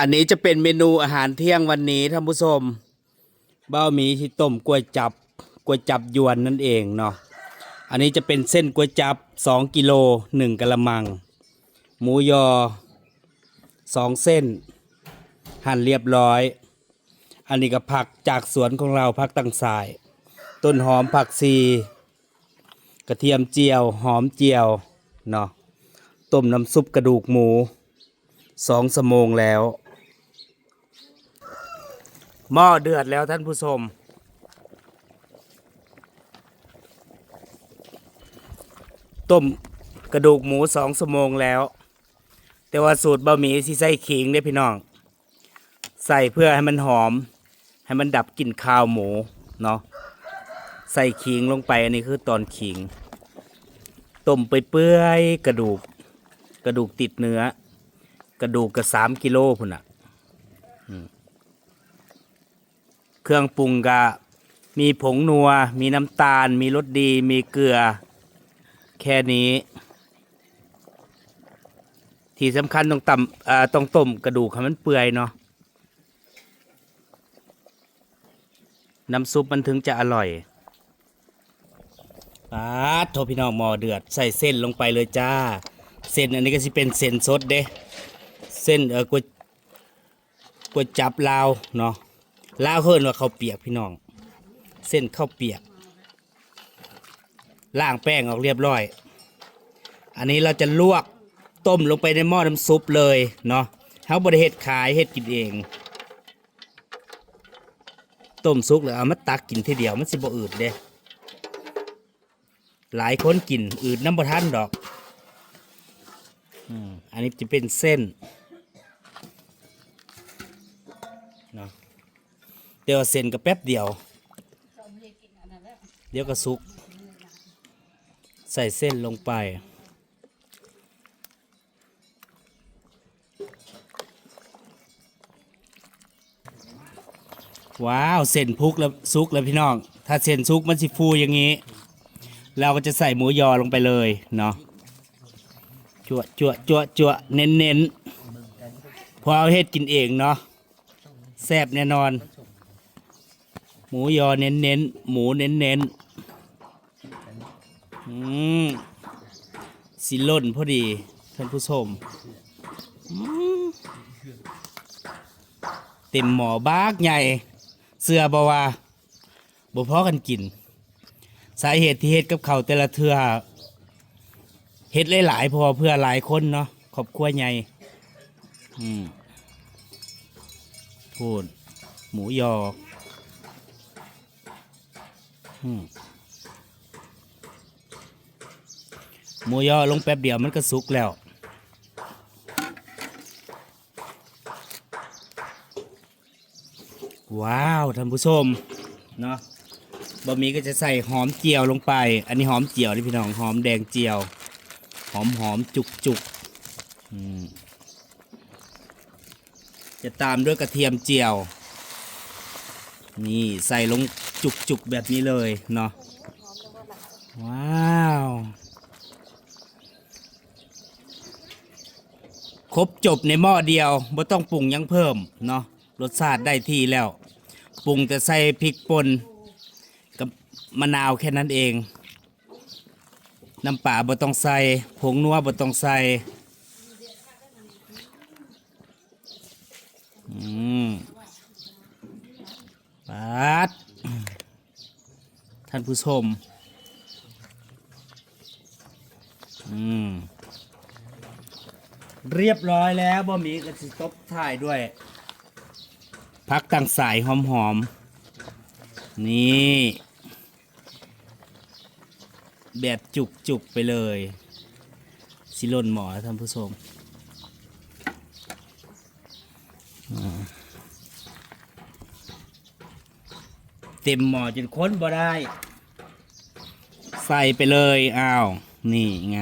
อันนี้จะเป็นเมนูอาหารเที่ยงวันนี้ท่านผู้ชมเบ้าหมีที่ต้มกล้วยจับกล้วยจับยวนนั่นเองเนาะอันนี้จะเป็นเส้นกล้วยจับสองกิโลหนึ่งกะละมัง หมูยอสองเส้น หั่นเรียบร้อย อันนี้ก็ผักจากสวนของเราผักตังสาย ต้นหอมผักซี กระเทียมเจียวหอมเจียวเนาะต้มน้ำซุปกระดูกหมูสองสมงแล้ว หม้อเดือดแล้วท่านผู้ชม ต้มกระดูกหมูสองสมงแล้ว แต่ว่าสูตรบะหมี่ที่ใส่ขิงเนี่ยพี่น้อง ใส่เพื่อให้มันหอม ให้มันดับกลิ่นคาวหมูเนาะใส่ขิงลงไปอันนี้คือตอนขิงต้มไปเปื่อยๆกระดูก กระดูกติดเนื้อ กระดูกกระสามกิโลพุ่นอะ อืม เครื่องปรุงก็มีผงนัว มีน้ำตาล มีรสดี มีเกลือ แค่นี้ ที่สำคัญต้องตำอ่าต้องต้มกระดูกให้มันเปื่อยเนาะน้ำซุปมันถึงจะอร่อยปาดโทพี่น้องหมอเดือด ใส่เส้นลงไปเลยจ้า เส้นอันนี้ก็สิเป็นเส้นสดเด้ เส้นเออกวยกวยจับลาวเนาะ ลาวเฮินว่าข้าวเปียกพี่น้อง เส้นข้าวเปียกล่างแป้งออกเรียบร้อย อันนี้เราจะลวกต้มลงไปในหม้อน้ำซุปเลยเนาะเฮาบริเฮ็ดขายเฮ็ดกินเอง ต้มซุกแล้วเอามาตักกินทีเดียวมันสิบ่อืดเด้หลายคนกินอืดน้ำบ่ทันดอก อันนี้จะเป็นเส้น เดี๋ยวเส้นก็แป๊บเดียว เดี๋ยวก็สุก ใส่เส้นลงไป ว้าวเส้นพุกแล้วซุกแล้วพี่น้อง ถ้าเส้นซุกมันสิฟูอย่างนี้ เราก็จะใส่หมูยอลงไปเลยเนาะจั่วจั่วจั่วจั่วเน้นเน้นพอเอาเฮ็ดกินเองเนาะแซ่บแน่นอน หมูยอเน้นเน้นหมูเน้นเน้นอืมสิล่นพอดีท่านผู้ชมเต็มหมอบากใหญ่เสื้อบว่าบ่พอกันกิน สาเหตุที่เฮ็ดกับเขาแต่ละเทือเฮ็ดหลายๆพอเพื่อหลายคนเนาะครอบครัวใหญ่อืมพูดหมูยอ หมูยอลงแป๊บเดียวมันก็สุกแล้ว ว้าวท่านผู้ชมเนาะบะหมี่ก็จะใส่หอมเจียวลงไป อันนี้หอมเจียวนี่พี่น้องหอมแดงเจียว หอมหอมจุกจุกจะตามด้วยกระเทียมเจียว นี่ใส่ลง จุกจุกแบบนี้เลยเนาะว้าว ครบจบในหม้อเดียวไม่ต้องปรุงยังเพิ่มเนาะรสชาติได้ที่แล้ว ปรุงแต่ใส่พริกป่นกับมะนาวแค่นั้นเอง น้ำป่าบ่ต้องใส่ผงนัวบ่ต้องใส่อืมปัด ท่านผู้ชม อืม เรียบร้อยแล้วบะหมี่กระสิตบถ่ายด้วย พักต่างสายหอมๆ นี่ แบบจุกจุกๆ ไปเลย สิล่นหมอท่านผู้ชมเต็มหมอจนค้นบ่ได้ ใส่ไปเลยอ้าวนี่ไง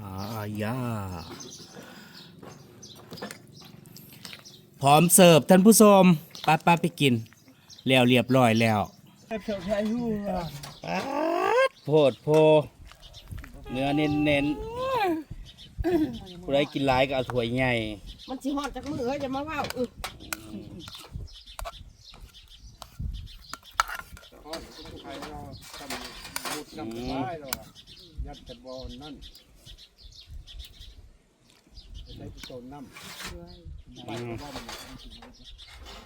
อายาพร้อมเสิร์ฟท่านผู้ชมป้าป้าไปกิน แล้วเรียบร้อยแล้วป๊าดโพดโพเนื้อเน้นเน้นๆผู้ใดกินหลายก็เอาถ้วยใหญ่ มันสิฮอดจากมือเฮ้ยจะมาเว้าอึใครเราทำบุดน้ำร้ายเราอะยัดแต่บอลนั่นใช้ที่โซนน้ำไปก็ว่ามัน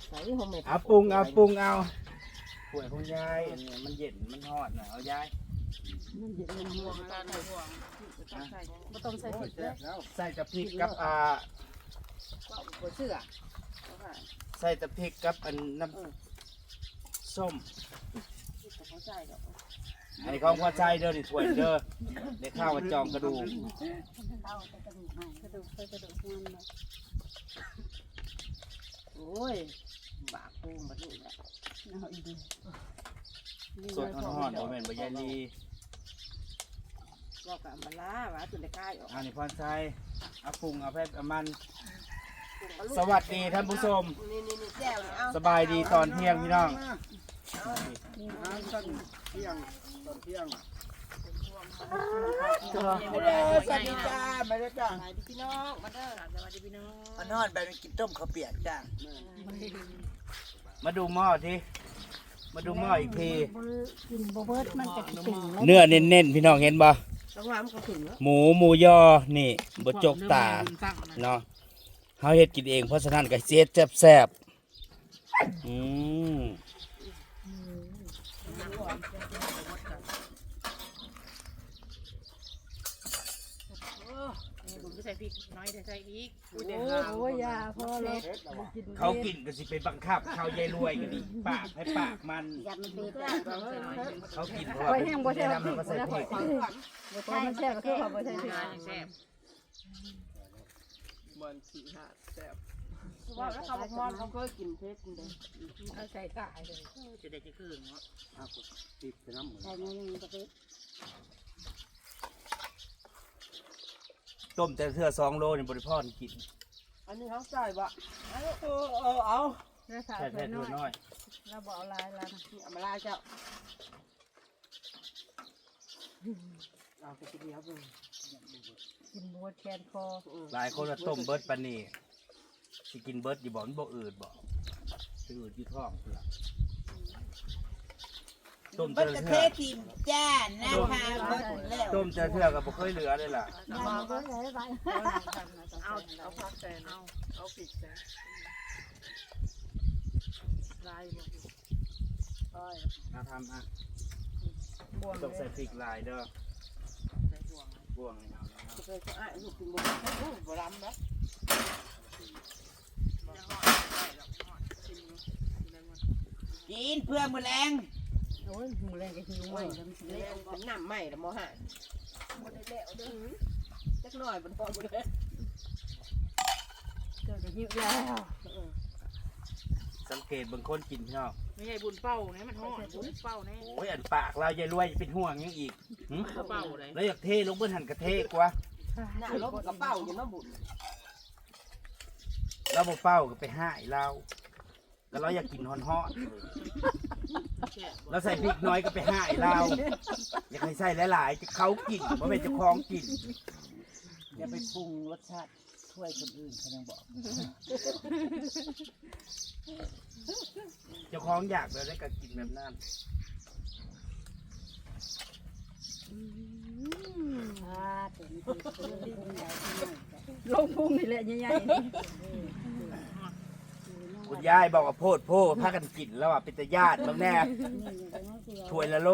ใส่หอมเม็ดเอาปรุงเอาปรุงเอาถ้วยของยายอันนี้มันเย็นมันฮอดนะเอายาย มันเย็นมันม่วงตาหน่วงบ่ต้องใส่ผิดแซ่บแล้วใส่แต่พริกกับอ่าก็เชื่อใส่แต่พริกกับอันน้ำส้มใส่ดอกอันนี้ของพ่อใจเด้อนี่ถ้วยเด้อได้ข้าวมาจองกระดูกกระดูกไปกระดูกมันโอ้ยบากปูมาดูแหละเอาอีกดิ สดฮอนๆบ่แม่นบ่ยายลีบอกกับมาลาว่าจนได้คายออกอันนี้พ่อใจเอาปรุงเอาแพทย์เอามัน สวัสดีท่านผู้ชม นี่นี่นี่แก้วนี่เอาสบายดีตอนเที่ยงพี่น้อง น้ำสั้นเที่ยงตอนเที่ยงสวัสดีจ้ามาเด้อจ้าสวัสดีพี่น้องมาเด้อสวัสดีพี่น้องมันนอนไปมันกินต้มข้าวเปียกจ้ามาดูหม้อที มาดูหม้ออีกทีกินบ่เบิดมันจะติ่งแล้วเนื้อเน้นๆพี่น้องเห็นบ่ระวังมันก็ขึ้นแล้วหมูหมูยอนี่บ่จกตาเนาะเฮาเฮ็ดกินเองเพราะฉะนั้นก็เสียดแซ่บๆอืม ผมจะ ใส่พริกน้อยแต่ใส่อีกโอ้โอ้ยยาพอแล้วเขากินก็สิไปบังคับเขายายรวยก็ดีปากให้ปากมันยันมันเป็นเขากินเพราะว่าเป็นแนะนำให้เขาใส่พริกพอมันแซ่บก็คือพอบ่ใช่ผิดแซ่บว่าแล้วเขาบอกมอนเขาเคยกินเพชรกินเลยเอาใส่กายเลยจะได้จะคืนเนาะติดไปน้ำเหมือนใส่เนื้อยังกะปิ ต้มแต่เทื่อ2โลนี่บ่ได้พอนี่กินอันนี้เขาใส่บะเออเออเอาแล้วใส่แค่เพิ่แค่นเทื่น้ออยน้อยแล้วบ่เอาลายละนี่เอามาลาเจ้าเอาไปกินเดียวเบิ่งกินบัวแทนคอหลายคนว่าต้มเบิดปานนี้สิกินเบิดอยู่บ่มันบ่อืดบ่สิอืดอยู่ท้องพุ่นล่ะ ต้มมัแต่นละจะเทเทื่อทีมจ้านะคะเบิดแล้วต้มแต่ละเทื่อก็บ่เคยเหลือเลยล่ะยันมันเบิดเลยไปเอาเอาผักใส่เอาเอาพริกใส่ลายบ่มาทำอะบวงต้องเลใส่ยพริกลายเด้อใส่ห่วงบ่วงนี่เอาเอาเคยจะอ่านลูกกินบุญลูกบรำนะกินเพื่อมือแรงโอ้ยหมูแรงก็หิวไว้แล้วมันสิเล่เละนกินน้ำใหม่ละมอหานบ่ได้แล้วเด้อจักหน่อยมันพอบ่ได้เกิดจะหิวแล้วสังเกตบางคนกินพี่น้องไม่ใช่บุญเป้าเนี่ยมันห่อบุญเป้าแน่โอ้ยอันปากเรายายรวยเป็นห่วงยังอีกหึเป้าเลยแล้วอยากเทลงบนหันกระเทกว่าหน้าลบกระเป๋าอยู่เนาะบุญเราบ่เป้าก็ไปห้ายเราแล้วเราอยากกินฮอนฮอนๆ เราใส่พริกน้อยก็ไปห้ายเราอยากให้ใส่หลายๆจะเขากินเพราะเป็นเจ้าของกินอย่าไปปรุงรสชาติช่วยคนอื่นเขายังบอก เจ้าของอยากเลยได้ก็กินแบบนั้นอ่าถึงลงพุงนี่แหละใหญ่ๆนี่ คุณยายบอกว่าโพดโพดพากันกินแล้วอะเป็นตาญาติบางแน่ถ้วยละโล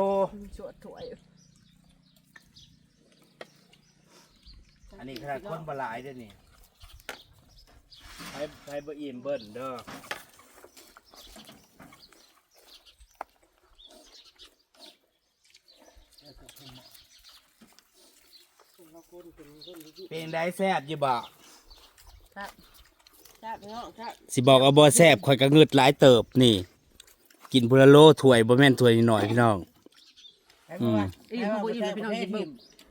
สวดถวยอันนี้ขนาดคนบหลายเด้วยนี่ใช้ใช้บะอิ่มเบิ้ลเด้อเราคนเป็นคนดีเป็นได้แซ่บอยู่บ่ ชาติเนาะชาติสิบอกเอาบ่แซ่บข่อยก็งึดหลายเติบนี่ กินพุละโลถ้วยบ่แม่นถ้วยน้อยๆพี่น้องอืมอิ่มบ่อิ่มพี่น้องกินเบิ่ง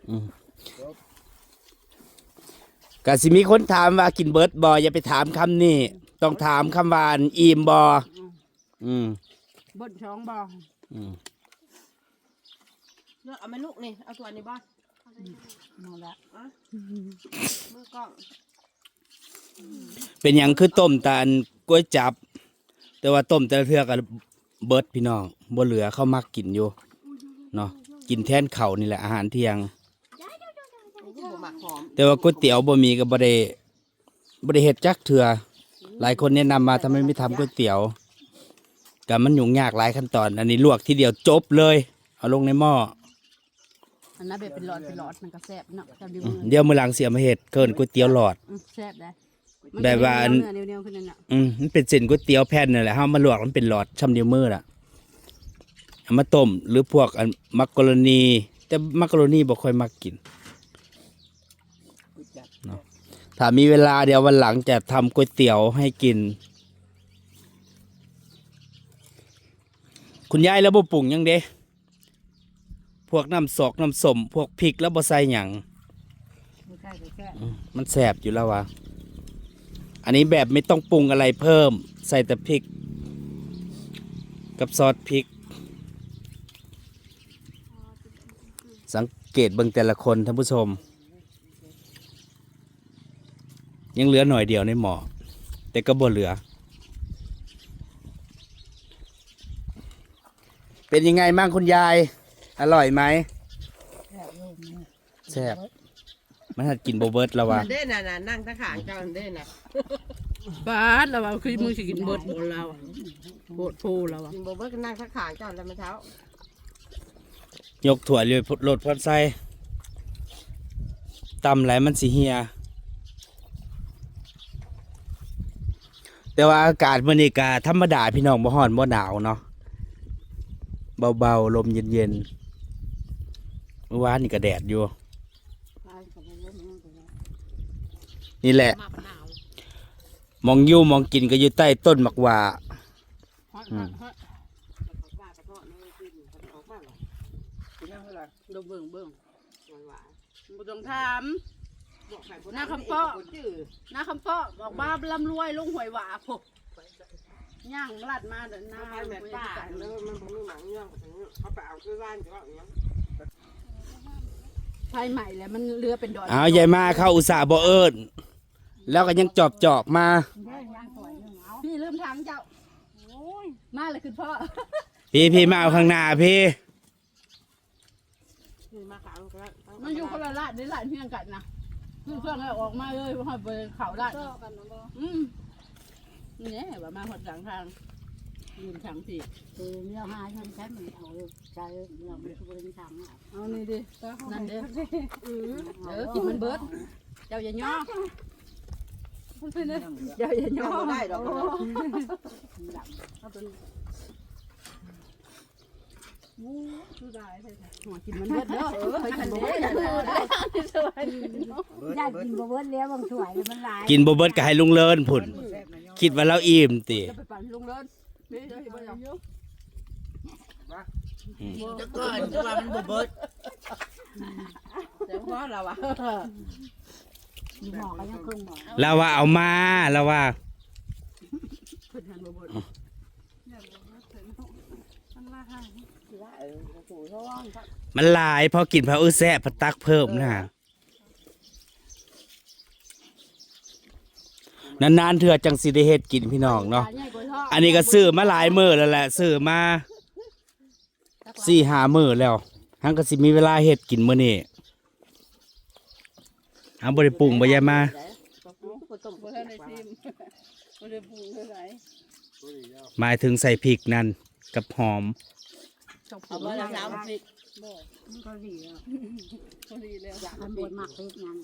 อืมก็สิมีคนถามว่ากินเบิร์ดบ่อย่าไปถามคำนี้ต้องถามคำว่าอันอิ่มบ่อืมบนช่องบ่อืมเลือกเอาไหมลูกนี่ เอาตัวนี้บ้างนั่นแหละมือกล้อง เป็นหยังคือต้มแต่อันก๋วยจับ แต่ว่าต้มแต่ละเทื่อก็เบิดพี่น้องบ่เหลือเขามักกินอยู่เนาะกินแทนข้าวนี่แหละอาหารเที่ยงบ่หมักหอมแต่ว่าก๋วยเตี๋ยวบ่มีก็บ่ได้บ่ได้เฮ็ดจักเทื่อหลายคนแนะนำมาทำไมไม่ทำก๋วยเตี๋ยวก็มันยุ่งยากหลายขั้นตอน อันนี้ลวกทีเดียวจบเลย เอาลงในหม้ออันนั้นแบบเป็นหลอดเป็นหลอดมันก็แซ่บเนาะจำดีอืมืมอเดี๋ยวมื้อหลังเสียมาเฮ็ดเกินก๋วยเตี๋ยวหลอดอืมแซ่บได้ แบบว่าอันเนื้อเนียวๆขึ้นนั่นน่ะอืมมันเป็นเส้นก๋วยเตี๋ยวแผ่นนี่แหละเฮามาลวกมันเป็นหลอดช่ำเดียวมือล่ะเอามาต้มหรือพวกอันมักกะโรนี แต่มักกะโรนีบ่ค่อยมักกินเนาะถ้ามีเวลาเดี๋ยววันหลังจะทำก๋วยเตี๋ยวให้กิน คุณยายแล้วบ่ปรุงหยังเด้ พวกน้ำสอกน้ำส้มพวกพริกแล้วบ่ใส่หยัง ไม่ใช่ไม่ใช่อืมมันแสบอยู่แล้ววะ อันนี้แบบไม่ต้องปรุงอะไรเพิ่ม ใส่แต่พริก กับซอสพริก สังเกตเบิ่งแต่ละคนท่านผู้ชม ยังเหลือหน่อยเดียวในหมอแต่ก็บ่เหลือ เป็นยังไงบ้างคุณยาย อร่อยไหมแซ่บ มันหัดกินโบเบิร์ตแล้ววะเด้น่ะน่ะนั่งตะขางเจ้าเด้น่ะบาดเราคือมือสิกินเบิดบนเราโบดพูเราอะกินบ่เบิดก็นั่งตะขางเจ้าแล้วมื้อเช้ายกถั่วเลยโหลดพอดไส้ตำไหลมันสีเฮีย แต่ว่าอากาศมื้อนี้ก็ธรรมดาพี่น้องบ่ฮ้อนบ่หนาวเนาะเบาๆลมเย็นๆเมื่อวานนี่ก็แดดอยู่ นี่แหละมองอยู่มองกินก็อยู่ใต้ต้นมักหว่าอืมดูเบิ่งเบิ่งบุตรงถามหน้าคำป้อหน้าคำป้อบอกบ้าลำรวยลงหวยหวาพกย่างลัดมาเดินหน้าไปแม่ป้าแล้วมันบ่มีหนังเรื่องเขาไปเอาที่บ้านเจ้าอย่างไฟใหม่แล้วมันเรือเป็นดอยเอายายมาเข้าอุตส่าห์บ่เอิญ แล้วก็ยังจอบจอบๆมา พี่ลืมทางเจ้ามาเลยคือพ่อพี่พี่มาเอาข้างหน้าพี่คือมาขางก็มันอยู่คนละลาดนี่ลาดเพียงกันนะคือเครื่องให้ออกมาเลยว่าไปเขาลาดอืมนี่ว่ามาหดทางทางยืนทางพี่คือเนื้อหามันใช้มันเอาใจเราไม่รู้เป็นทางอะเอานี่ดินั่นเด้อเออกินมันเบิดเจ้าอย่าย่อ เจ้าอย่าย่อบ่ได้ดอกหัวกินมันเบิดเด้อเออให้กินบ่เบิดได้กินบะเบิ้ลแล้วบางถ้วยมันหลายกินบ่เบิดก็ให้ลุงเลินผุ่นคิดว่าเราอิ่มติจะไปปั่นลุงเลิศนี่เจ้าอย่าบ่ยอมก่อนจะว่ามันบ่เบิดแต่ว่าเราอะ มีหมอก็ยังคงหมอเราว่าเอามาเราว่าเพิ่นหันบ่เบิดมันหลายพอกินพระอื้อแซ่พระตักเพิ่มนะนานๆเถื่อจังสิได้เฮ็ดกินพี่น้องเนาะอันนี้ก็ซื้อมาหลายมื้อแล้วแหละซื้อมาสี่หามื้อแล้วหังก็สิมีเวลาเฮ็ดกินมื้อนี้ เอาบ่ได้ปรุงบ่ยามาบ่ต้มบ่บ่ทันได้ชิมบ่ได้ปรุงเท่าไหร่หมายถึงใส่พริกนั่นกับหอม เอาบ่ได้สามสิบมันก็ดีแล้วพอดีแล้วอยากทำบดหมักพริกนั่น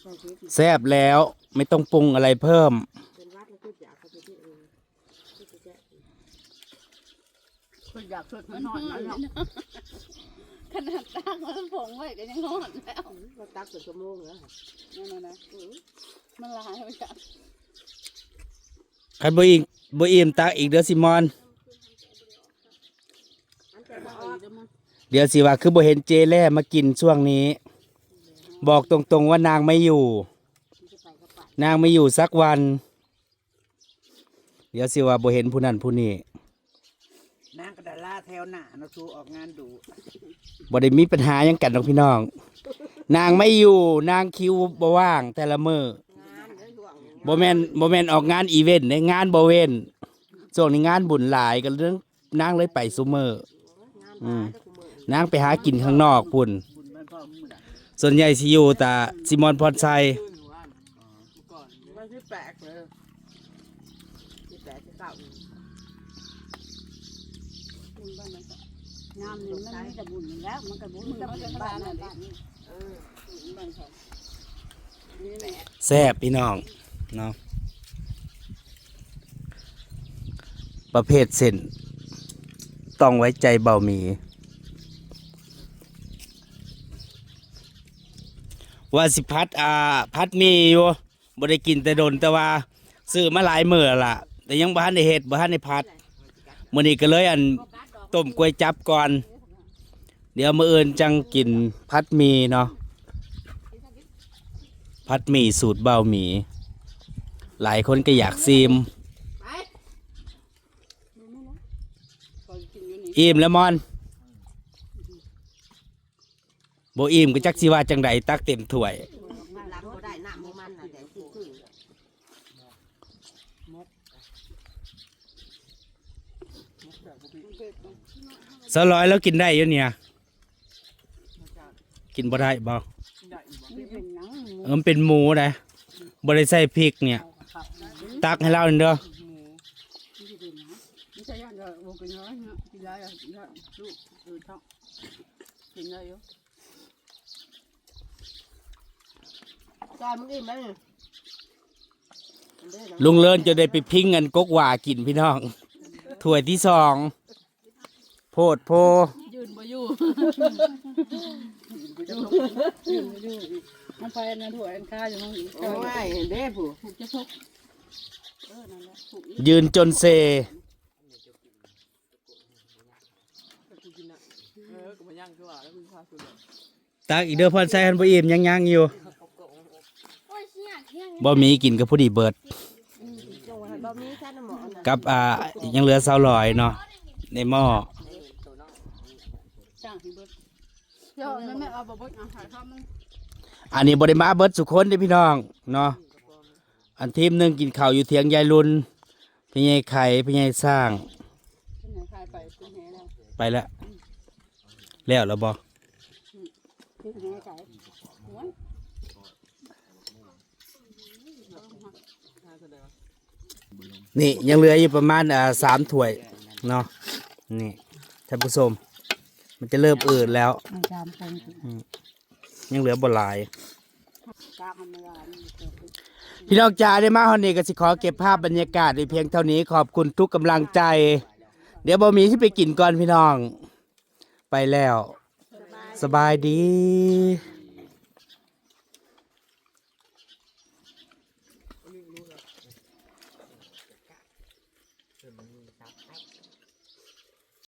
ใส่พริกแซ่บแล้วไม่ต้องปรุงอะไรเพิ่ม เป็นวัดแล้วก็อยากเขาไปที่อื่นเพิ่นอยากช่วยมันหน่อยนะ ขนาดตั้งมันผงไว้ก็ยังงอนแล้วก็ตักเป็นชั่วโมงแล้วนั่นน่ะนะมันลายไปจ้ะคันบ่อีกบ่อิ่มตักอีกเด้อซิมอนเดี๋ยวสิว่าคือบ่เห็นเจแล่มากินช่วงนี้ บอกตรงๆว่านางไม่อยู่นางไม่อยู่สักวัน เดี๋ยวสิว่าบ่เห็นผู้นั้นผู้นี้ ลาแถวหน้าเนาะสูออกงานดูบ่ได้มีปัญหาหยังกันดอกพี่น้อง นางไม่อยู่นางคิวบ่ว่างแต่ละมือ บ่แมนบ่แมนออกงานอีเวนต์ในงานบ่เว้นช่วงนี้งานบุญหลายก็เรื่องนางเลยไปซุมื้ออืมนางไปหากินข้างนอกพุ่น บุญมันพ่อมึงน่ะส่วนใหญ่สิอยู่แต่ซิมอนพรชัย มันที่แปลกเลยที่แปลกที่เก่า น้ำนี่มันไม่จะบุญอยู่แล้ว มันก็บุญมันก็เป็นบ้านนั่นบ้านนี้เออบ้านเขาแซ่บพี่น้องเนาะประเภทเส้นต้องไว้ใจเบาหมี ว่าสิพัดอ่าพัดมีอยู่บ่ได้กินแต่โดนแต่ว่าซื้อมาหลายมื้อละแต่ยังบ่ทันได้เฮ็ดบ่ทันได้พัดมื้อนี้ก็เลยอัน ต้มกล้วยจับก่อน เดี๋ยวมื้ออื่นจังกินพัดมีเนาะพัดมีสูตรเบาหมี หลายคนก็อยากซีมไปคอยกินอยู่นี่อิ่มแล้วมอนโบอิ่มก็จักสิว่าจังใดตักเต็มถ้วย มันรับก็ได้น้ำของมันน่ะแต่คือคือ สร้อยแล้วกินได้อยังเนี่ยกินบ่ได้บ่เป็นหนังเออมันเป็นหมูนะบ่ได้ใส่พริกเนี่ย ตักให้เราหน่อยเด้อไม่ใช่ย่านจะบอกกินน้อยนะกินได้อะกินได้ลูกเออท้องกินได้อยู่จอยมึงอิ่มไหมเนี่ยลุงเลินจะได้ไปพิ้งเงินกกว่ากินพี่น้องถ้วยที่สอง โพดโพยืนบ่อยู่ยืนบ่อยู่มันไปนะถั่วอันค้าอยู่มั้งอีกโอ้ยเด้ผู้ผูกจะทุกเออนั่นแหละผูกอีกยืนจนเซ เออก็มาย่างคือว่าแล้วมึงพาสุดเลยตักอีกเด้อพรใส่หันบ่อิ่มยังยังๆอยู่บ่มีกินกับผู้ดีเบิดจงวันบ่มีแค่น้ำหมอน่ะกับอ่ายังเหลือสาวลอยเนาะในหม้อ จ้างที่เบิด เดี๋ยวแม่แม่เอาบะบดเอาหายข้าวมึงอันนี้บริมาเบิดสุขคนเด้อพี่น้องเนาะอันทีมหนึ่งกินข้าวอยู่เถียงยายรุนพี่ใหญ่ไข่พี่ใหญ่สร้างไหนถ่ายไปแหแล้วไปแล้วแล้วแล้วบอที่แม่ใจนี่ยังเหลืออยู่ประมาณอ่าสามถ้วยเนาะนี่ท่านผู้ชม มันจะเริ่มอืดแล้ว มันจามคนยังเหลือบ่หลาย จามมันลายมันเกิดพี่น้องจ๋าได้มาฮอนนี้ก็สิขอเก็บภาพบรรยากาศในเพียงเท่านี้ขอบคุณทุกกำลังใจ เดี๋ยวบ่มีที่ไปกินก่อนพี่น้อง ไปแล้ว สบายดี